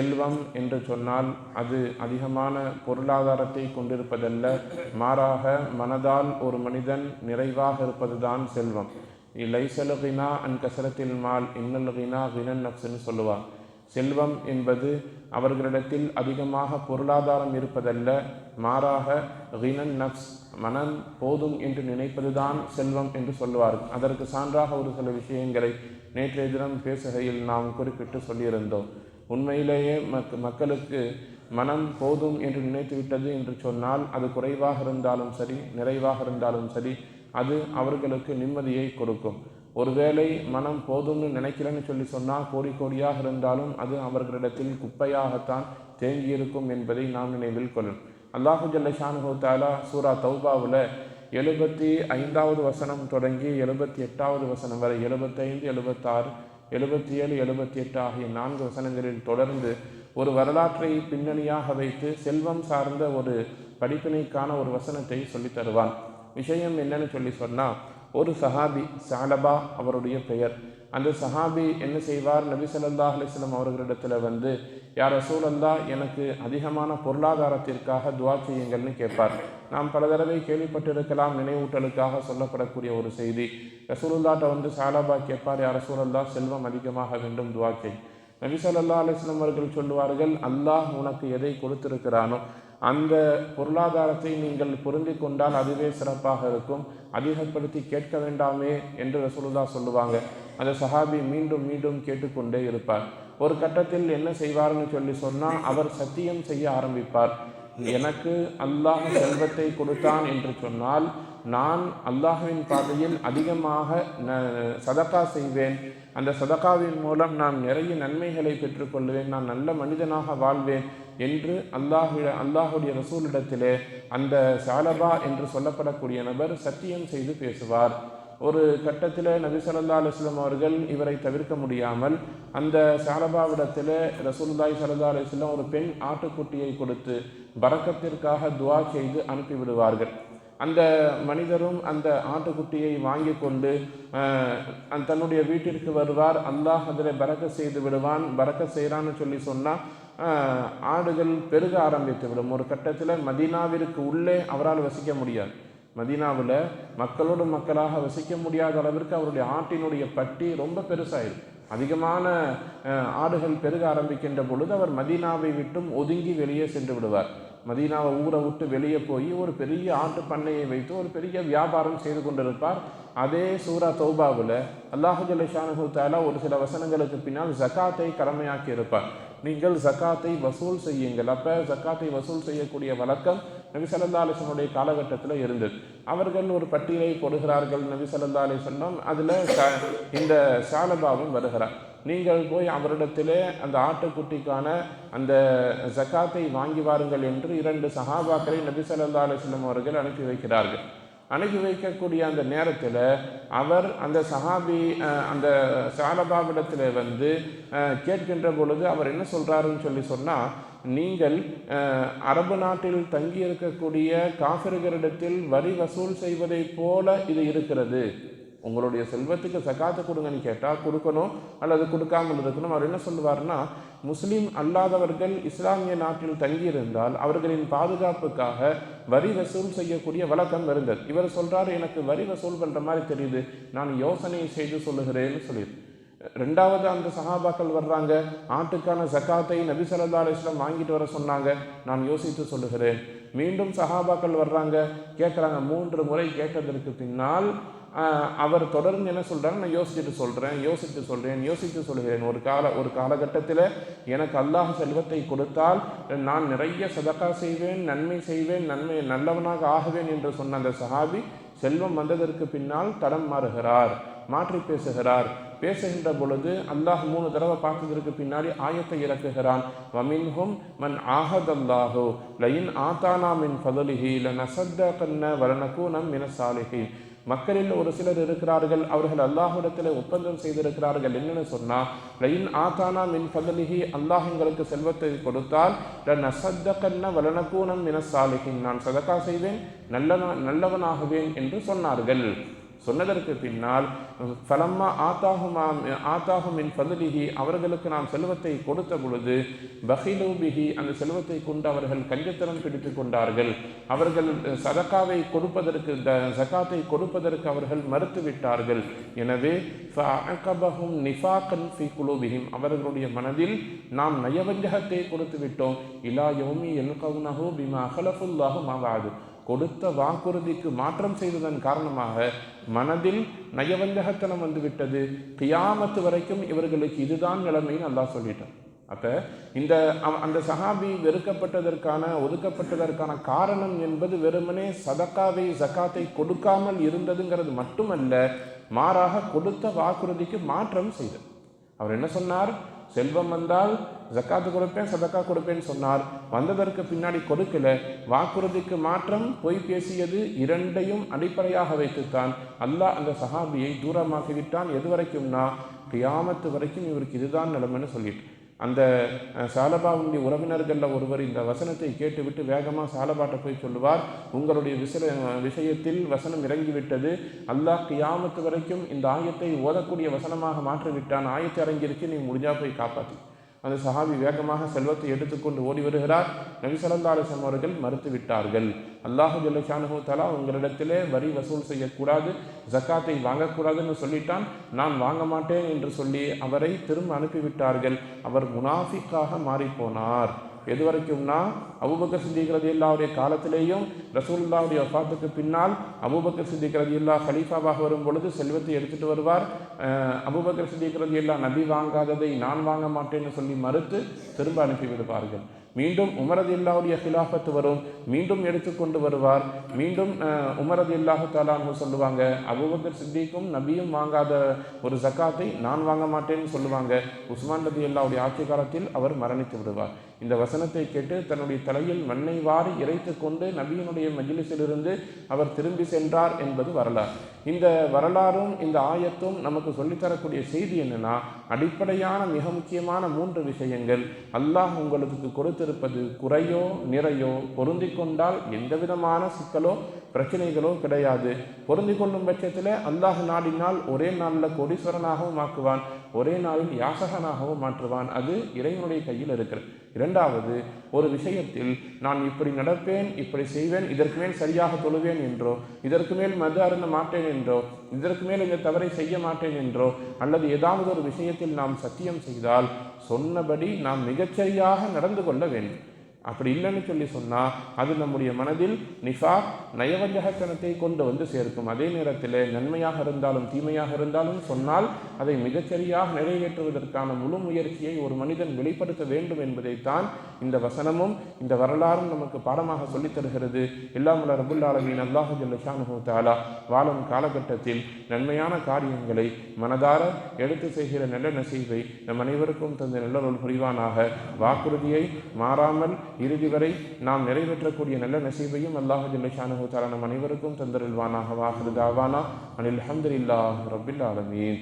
செல்வம் என்று சொன்னால் அது அதிகமான பொருளாதாரத்தை கொண்டிருப்பதல்ல மாறாக மனதால் ஒரு மனிதன் நிறைவாக இருப்பதுதான் செல்வம். லைசல் கினா அன் கசரத்தில் மால் இன்னல் கினா கினன் நப்ஸ்னு சொல்லுவார். செல்வம் என்பது அவர்களிடத்தில் அதிகமாக பொருளாதாரம் இருப்பதல்ல மாறாக கினன் நப்ஸ் மனம் போதும் என்று நினைப்பதுதான் செல்வம் என்று சொல்லுவார்கள் அதற்கு சான்றாக ஒரு சில விஷயங்களை நேற்றைய தினம் பேசுகையில் நாம் குறிப்பிட்டு சொல்லியிருந்தோம். உண்மையிலேயே மக் மக்களுக்கு மனம் போதும் என்று நினைத்துவிட்டது என்று சொன்னால் அது குறைவாக இருந்தாலும் சரி நிறைவாக இருந்தாலும் சரி அது அவர்களுக்கு நிம்மதியை கொடுக்கும். ஒருவேளை மனம் போதும்னு நினைக்கலன்னு சொல்லி சொன்னால் கோடி கோடியாக இருந்தாலும் அது அவர்களிடத்தில் குப்பையாகத்தான் தேங்கியிருக்கும் என்பதை நாம் நினைவில் கொள்ளும் அல்லாஹு ஜல்லஷானு தாலா சூரா தௌபாவில் எழுபத்தி ஐந்தாவது வசனம் தொடங்கி எழுபத்தி எட்டாவது வசனம் வரை எழுபத்தைந்து எழுபத்தாறு எழுபத்தி ஏழு எழுபத்தி எட்டு ஆகிய நான்கு வசனங்களில் தொடர்ந்து ஒரு வரலாற்றை பின்னணியாக வைத்து செல்வம் சார்ந்த ஒரு படிப்பினைக்கான ஒரு வசனத்தை சொல்லி தருவான். விஷயம் என்னன்னு சொல்லி சொன்னால் ஒரு சஹாபி சாலபா அவருடைய பெயர். அந்த சஹாபி என்ன செய்வார்? நபி சல்லா அலைஹி அவர்களிடத்தில் வந்து யார் ரசூலல்லா எனக்கு அதிகமான பொருளாதாரத்திற்காக துவா செய்யுங்கள்னு கேட்பார். நாம் பல தடவை கேள்விப்பட்டிருக்கலாம் நினைவூட்டலுக்காக சொல்லப்படக்கூடிய ஒரு செய்தி. ரசூலுல்லாட்ட வந்து சாலாபா கேட்பார் யார் ரசூலல்லா செல்வம் அதிகமாக வேண்டும் துவா செய். நபிசல்லா அலிஸ்லம் அவர்கள் சொல்லுவார்கள் அல்லாஹ் உனக்கு எதை கொடுத்திருக்கிறானோ அந்த பொருளாதாரத்தை நீங்கள் பொருந்தி கொண்டால் அதுவே சிறப்பாக இருக்கும். அதிகப்படுத்தி கேட்க வேண்டாமே என்று ரசூலுல்லா சொல்லுவாங்க. அந்த சஹாபி மீண்டும் மீண்டும் கேட்டுக்கொண்டே இருப்பார். ஒரு கட்டத்தில் என்ன செய்வார்னு சொல்லி சொன்னால் அவர் சத்தியம் செய்ய ஆரம்பிப்பார். எனக்கு அல்லாஹ் செல்வத்தை கொடுத்தான் என்று சொன்னால் நான் அல்லாஹுவின் பாதையில் அதிகமாக ந- சதக்கா செய்வேன். அந்த சதக்காவின் மூலம் நான் நிறைய நன்மைகளை பெற்றுக்கொள்வேன். நான் நல்ல மனிதனாக வாழ்வேன் என்று அல்லாஹு அல்லாஹுடைய ரசூலிடத்திலே அந்த சாலபா என்று சொல்லப்படக்கூடிய நபர் சத்தியம் செய்து பேசுவார். ஒரு கட்டத்தில் நபி ஸல்லல்லாஹு அலுவலம் அவர்கள் இவரை தவிர்க்க முடியாமல் அந்த சாலபாவிடத்தில் ரசூல்தாய் ஸல்லல்லாஹு அலுவலம் ஒரு பெண் ஆட்டுக்குட்டியை கொடுத்து பறக்கத்திற்காக துவா செய்து அனுப்பிவிடுவார்கள். அந்த மனிதரும் அந்த ஆட்டுக்குட்டியை வாங்கி கொண்டு தன்னுடைய வீட்டிற்கு வருவார். அல்லாஹ் அதில் பறக்க செய்து விடுவான். பறக்க செய்கிறான்னு சொல்லி சொன்னால் ஆடுகள் பெருக ஆரம்பித்து விடும். ஒரு கட்டத்தில் மதீனாவிற்கு உள்ளே அவரால் வசிக்க முடியாது. மதீனாவில் மக்களோடு மக்களாக வசிக்க முடியாத அளவிற்கு அவருடைய ஆட்டினுடைய பட்டி ரொம்ப பெருசாயிடும் அதிகமான ஆடுகள் பெருக ஆரம்பிக்கின்ற பொழுது அவர் மதீனாவை விட்டும் ஒதுங்கி வெளியே சென்று விடுவார். மதீனாவை ஊரை விட்டு வெளியே போய் ஒரு பெரிய ஆட்டு பண்ணையை வைத்து ஒரு பெரிய வியாபாரம் செய்து கொண்டிருப்பார். அதே சூரா தௌபாவில் அல்லாஹு ஜல்லிஷானு தாலா ஒரு சில வசனங்களுக்கு பின்னால் ஜக்காத்தை கடமையாக்கி இருப்பார். நீங்கள் ஜக்காத்தை வசூல் செய்யுங்கள். அப்போ ஜக்காத்தை வசூல் செய்யக்கூடிய வழக்கம் நபி ஸல்லல்லாஹு காலகட்டத்தில் இருந்தது. அவர்கள் ஒரு பட்டியலை கொடுகிறார்கள் நபி ஸல்லல்லாஹு அலைஹி அதில் இந்த சாலபாவும் வருகிறார். நீங்கள் போய் அவரிடத்திலே அந்த ஆட்டுக்குட்டிக்கான அந்த ஜகாத்தை வாங்கி வாருங்கள் என்று இரண்டு சஹாபாக்களை நபி ஸல்லல்லாஹு அவர்கள் அனுப்பி வைக்கிறார்கள். அனுப்பி வைக்கக்கூடிய அந்த நேரத்தில் அவர் அந்த சஹாபி அந்த சாலபாவிடத்தில் வந்து கேட்கின்ற பொழுது அவர் என்ன சொல்கிறாருன்னு சொல்லி சொன்னால் நீங்கள் அரபு நாட்டில் தங்கி இருக்கக்கூடிய காஃபிர்களிடத்தில் வரி வசூல் செய்வதைப் போல இது இருக்கிறது. உங்களுடைய செல்வத்துக்கு சகாத்து கொடுங்கன்னு கேட்டால் கொடுக்கணும் அல்லது கொடுக்காமல் இருக்கணும். அவர் என்ன சொல்லுவார்னா முஸ்லீம் அல்லாதவர்கள் இஸ்லாமிய நாட்டில் தங்கியிருந்தால் அவர்களின் பாதுகாப்புக்காக வரி வசூல் செய்யக்கூடிய வழக்கம் இருந்தது. இவர் சொல்கிறார் எனக்கு வரி வசூல் பண்ணுற மாதிரி தெரியுது. நான் யோசனை செய்து சொல்லுகிறேன்னு சொல்லியிருக்கேன் ரெண்டாவது அந்த சஹாபாக்கள் வர்றாங்க. ஆட்டுக்கான ஜக்காத்தை நபி ஸல்லல்லாஹு வாங்கிட்டு வர சொன்னாங்க. நான் யோசித்து சொல்லுகிறேன். மீண்டும் சஹாபாக்கள் வர்றாங்க. கேட்குறாங்க மூன்று முறை கேட்டதற்கு பின்னால் அவர் தொடர்ந்து என்ன சொல்கிறாங்க நான் யோசிச்சுட்டு சொல்கிறேன் யோசித்து சொல்கிறேன் யோசித்து சொல்கிறேன் ஒரு கால ஒரு காலகட்டத்தில் எனக்கு அல்லாஹ் செல்வத்தை கொடுத்தால் நான் நிறைய சதக்கா செய்வேன் நன்மை செய்வேன் நன்மை நல்லவனாக ஆகுவேன் என்று சொன்ன அந்த சஹாபி செல்வம் வந்ததற்கு பின்னால் தடம் மாறுகிறார் மாற்றி பேசுகிறார். பேசுகின்ற பொழுது அல்லாஹ் மூணு தடவை பார்த்ததற்கு பின்னாடி ஆயத்தை இறக்குகிறான். வமின்ஹும் மன் ஆஹதல்லாஹோ லயின் ஆத்தானா மின் ஃபதலிஹி லனசத்தகன்ன வலனகூனம் மின சாலிஹின். மக்களில் ஒரு சிலர் இருக்கிறார்கள் அவர்கள் அல்லாஹிடத்தில் ஒப்பந்தம் செய்திருக்கிறார்கள் என்னென்னு சொன்னால் லயின் ஆத்தானா மின் பதலிஹி அல்லாஹ் எங்களுக்கு செல்வத்தை கொடுத்தால் லனசத்தகன்ன வலனகூனம் மின சாலிஹின். நான் சதக்கா செய்வேன் நல்லவன் நல்லவனாகுவேன் என்று சொன்னார்கள். சொன்னதற்கு பின்னால் ஃபலம்மா ஆத்தாகுமா ஆத்தாகுமின் பதிலிகி அவர்களுக்கு நாம் செல்வத்தை கொடுத்த பொழுது பஹிலூபிகி அந்த செல்வத்தை கொண்டு அவர்கள் கஞ்சத்தனம் பிடித்து கொண்டார்கள். அவர்கள் சதக்காவை கொடுப்பதற்கு த ஜகாத்தை கொடுப்பதற்கு அவர்கள் மறுத்து விட்டார்கள். எனவே ஃபஅகபஹும் நிஃபாகன் ஃபி குலூபிஹிம் அவர்களுடைய மனதில் நாம் நயவஞ்சகத்தை கொடுத்து விட்டோம். இலா யௌமி எல்கவுனஹு பிமா அஹலஃபுல்லாஹு மாவாது கொடுத்த வாக்குறுதிக்கு மாற்றம் செய்ததன் காரணமாக மனதில் நயவஞ்சகத்தனம் வந்துவிட்டது. கியாமத்து வரைக்கும் இவர்களுக்கு இதுதான் நிலைமைன்னு நல்லா சொல்லிட்டான். அப்ப இந்த அந்த சஹாபி வெறுக்கப்பட்டதற்கான ஒதுக்கப்பட்டதற்கான காரணம் என்பது வெறுமனே சதக்காவை சக்காத்தை கொடுக்காமல் இருந்ததுங்கிறது மட்டுமல்ல மாறாக கொடுத்த வாக்குறுதிக்கு மாற்றம் செய்தது. அவர் என்ன சொன்னார்? செல்வம் வந்தால் ஜக்காத்து கொடுப்பேன் சதக்கா கொடுப்பேன்னு சொன்னார். வந்ததற்கு பின்னாடி கொடுக்கல. வாக்குறுதிக்கு மாற்றம் பொய் பேசியது இரண்டையும் அடிப்படையாக வைத்துத்தான். அல்லாஹ் அந்த சஹாபியை தூரமாக்கிவிட்டான். எது வரைக்கும்னா கியாமத்து வரைக்கும் இவருக்கு இதுதான் நிலைமைன்னு சொல்லிட்டு. அந்த சாலபாவுடைய உறவினர்களில் ஒருவர் இந்த வசனத்தை கேட்டுவிட்டு வேகமாக சாலபாட்டை போய் சொல்லுவார். உங்களுடைய விசல விஷயத்தில் வசனம் இறங்கிவிட்டது. அல்லாஹ் கியாமத்து வரைக்கும் இந்த ஆயத்தை ஓதக்கூடிய வசனமாக மாற்றிவிட்டான். ஆயத்தை இறங்கியிருக்கு நீ முடிஞ்சா போய் காப்பாற்றி அந்த சஹாபி வேகமாக செல்வத்தை எடுத்துக்கொண்டு ஓடி வருகிறார். நபி அவர்கள் மறுத்து விட்டார்கள் அல்லாஹு ஜல்லஷானு தலா உங்களிடத்திலே வரி வசூல் செய்யக்கூடாது ஜக்காத்தை வாங்கக்கூடாதுன்னு சொல்லிட்டான். நான் வாங்க மாட்டேன் என்று சொல்லி அவரை திரும்ப அனுப்பிவிட்டார்கள். அவர் முனாஃபிக்காக மாறிப்போனார். எது வரைக்கும்னா அபூபக்கர் சித்திக் இல்லாவுடைய காலத்திலேயும் ரசூல்லாவுடைய வஃபாத்துக்கு பின்னால் அபூபக்கர் சித்திக் இல்லா ஹலீஃபாவாக வரும் பொழுது செல்வத்தை எடுத்துட்டு வருவார். அஹ், அபூபக்கர் இல்லா நபி வாங்காததை நான் வாங்க மாட்டேன்னு சொல்லி மறுத்து திரும்ப அனுப்பி விடுவார்கள் மீண்டும் உமரது இல்லாவுடைய ஹிலாஃபத்து வரும். மீண்டும் எடுத்துக்கொண்டு வருவார். மீண்டும் அஹ், உமரது இல்லாஹு தாலான்னு சொல்லுவாங்க. அபுபக்கர் சித்திக்கும் நபியும் வாங்காத ஒரு ஜக்காத்தை நான் வாங்க மாட்டேன்னு சொல்லுவாங்க. உஸ்மான் நபி அல்லாவுடைய ஆட்சி காலத்தில் அவர் மரணித்து விடுவார். இந்த வசனத்தை கேட்டு தன்னுடைய தலையில் மண்ணை வாரி இறைத்து கொண்டு நபியினுடைய மஜிலிசிலிருந்து அவர் திரும்பி சென்றார் என்பது வரலாறு. இந்த வரலாறும் இந்த ஆயத்தும் நமக்கு சொல்லித்தரக்கூடிய செய்தி என்னன்னா அடிப்படையான மிக முக்கியமான மூன்று விஷயங்கள் அல்லாஹ் உங்களுக்கு கொடுத்திருப்பது குறையோ நிறையோ பொருந்தி கொண்டால் எந்த விதமான சிக்கலோ பிரச்சனைகளோ கிடையாது. பொருந்தி கொள்ளும் பட்சத்தில் அல்லாஹ் நாடினால் ஒரே நாளில் கோடீஸ்வரனாகவும் ஆக்குவான் ஒரே நாளில் யாசகனாகவும் மாற்றுவான். அது இறைவனுடைய கையில் இருக்கிறது. இரண்டாவது ஒரு விஷயத்தில் நான் இப்படி நடப்பேன் இப்படி செய்வேன் இதற்கு மேல் சரியாக தொழுவேன் என்றோ இதற்கு மேல் மது அருந்த மாட்டேன் என்றோ இதற்கு மேல் இந்த தவறை செய்ய மாட்டேன் என்றோ அல்லது ஏதாவது ஒரு விஷயத்தில் நாம் சத்தியம் செய்தால் சொன்னபடி நாம் மிகச்சரியாக நடந்து கொள்ள வேண்டும். அப்படி இல்லைன்னு சொல்லி சொன்னால் அது நம்முடைய மனதில் நிஃபா நயவஞ்சகத்தனத்தை கொண்டு வந்து சேர்க்கும். அதே நேரத்தில் நன்மையாக இருந்தாலும் தீமையாக இருந்தாலும் சொன்னால் அதை மிகச்சரியாக நிறைவேற்றுவதற்கான முழு முயற்சியை ஒரு மனிதன் வெளிப்படுத்த வேண்டும் என்பதைத்தான் இந்த வசனமும் இந்த வரலாறும் நமக்கு பாடமாக சொல்லித் தருகிறது. இல்லாமல் ரபுல் ஆலமீன் அல்லாஹு ஜல்லஷானு தாலா வாழும் காலகட்டத்தில் நன்மையான காரியங்களை மனதார எடுத்து செய்கிற நல்ல நசீவை நம் அனைவருக்கும் தந்த நல்லொருள் புரிவானாக. வாக்குறுதியை மாறாமல் இறுதி வரை நாம் நிறைவேற்றக்கூடிய நல்ல நசீபையும் அல்லாஹு ஜல்லஷானு தாரா நம் அனைவருக்கும் தந்தருள்வானாக. வாக்குறுதாவானா அனில் அஹமதுல்லாஹ் ரபில் ஆலமீன்.